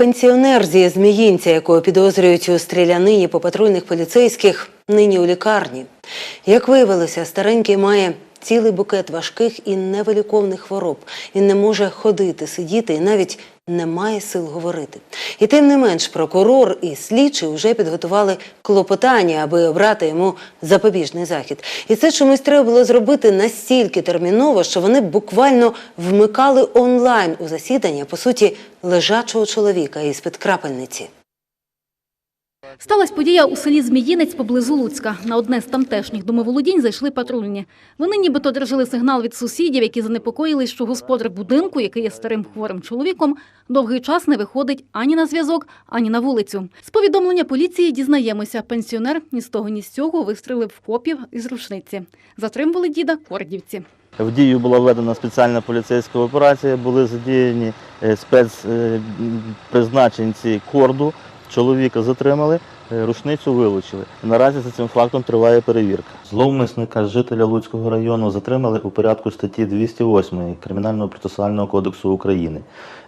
Пенсіонер зі Зміїнця, якого підозрюють у стрілянині по патрульних поліцейських, нині у лікарні. Як виявилося, старенький має цілий букет важких і невиліковних хвороб. Він не може ходити, сидіти і навіть не має сил говорити. І тим не менш, прокурор і слідчі вже підготували клопотання, аби обрати йому запобіжний захід. І це чомусь треба було зробити настільки терміново, що вони буквально вмикали онлайн у засідання, по суті, лежачого чоловіка із-під крапельниці. Сталась подія у селі Зміїнець поблизу Луцька. На одне з тамтешніх домоволодінь зайшли патрульні. Вони нібито держали сигнал від сусідів, які занепокоїлись, що господар будинку, який є старим хворим чоловіком, довгий час не виходить ані на зв'язок, ані на вулицю. З повідомлення поліції дізнаємося, пенсіонер ні з того, ні з цього вистрелив в копів із рушниці. Затримували діда кордівці. В дію була введена спеціальна поліцейська операція, були задіяні е, спецпризначенці корду. Чоловіка затримали, е, рушницю вилучили. Наразі за цим фактом триває перевірка. Зловмисника жителя Луцького району затримали у порядку статті 208 Кримінального процесуального кодексу України.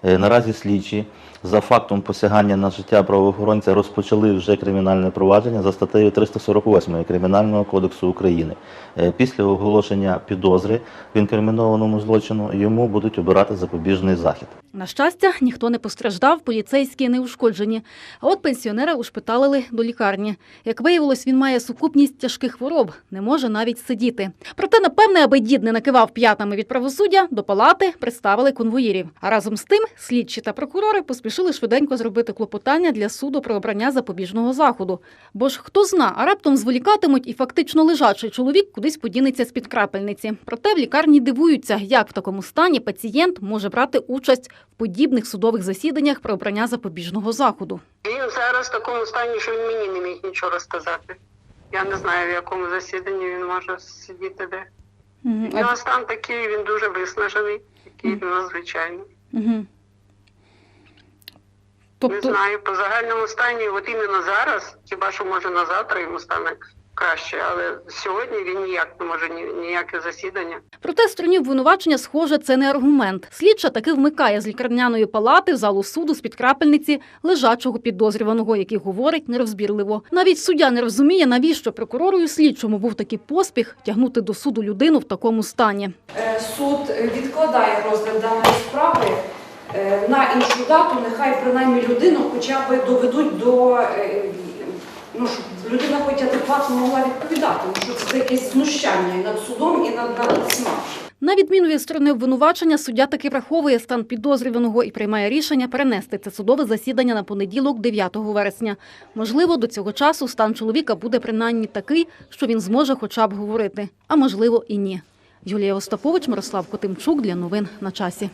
Е, Наразі слідчі за фактом посягання на життя правоохоронця розпочали вже кримінальне провадження за статтею 348 Кримінального кодексу України. Е, Після оголошення підозри в інкримінованому злочину йому будуть обирати запобіжний захід. На щастя, ніхто не постраждав, поліцейські не ушкоджені. А от пенсіонера ушпиталили до лікарні. Як виявилось, він має сукупність тяжких хвороб, не може навіть сидіти. Проте, напевне, аби дід не накивав п'ятами від правосуддя, до палати представили конвоїрів. А разом з тим слідчі та прокурори поспішили швиденько зробити клопотання для суду про обрання запобіжного заходу. Бо ж хто зна, а раптом зволікатимуть і фактично лежачий чоловік кудись подінеться з-під крапельниці. Проте в лікарні дивуються, як в такому стані пацієнт може брати участь в подібних судових засіданнях про обрання запобіжного заходу. Він зараз в такому стані, що він мені не міг нічого розказати. Я не знаю, в якому засіданні він може сидіти де. У нього стан такий, він дуже виснажений, такий надзвичайний. Угу. Не Тобто, знаю, по загальному стані, от іменно зараз, хіба що може на завтра йому стане краще, але сьогодні він ніяк не може ні, ніяке засідання. проте стороні обвинувачення, схоже, це не аргумент. Слідча таки вмикає з лікарняної палати в залу суду з-під крапельниці лежачого підозрюваного, який говорить нерозбірливо. Навіть суддя не розуміє, навіщо прокурору і слідчому був такий поспіх тягнути до суду людину в такому стані. Е, суд відкладає розгляд даної справи е, на іншу дату, нехай принаймні людину хоча б доведуть до е, ну, щоб людина хоч адекватно могла відповідати, тому що це якесь знущання і над судом, і над над всіма. На відміну від сторони обвинувачення, суддя таки враховує стан підозрюваного і приймає рішення перенести це судове засідання на понеділок, 9 вересня. Можливо, до цього часу стан чоловіка буде принаймні такий, що він зможе хоча б говорити, а можливо і ні. Юлія Остапович, Мирослав Котимчук для новин на часі.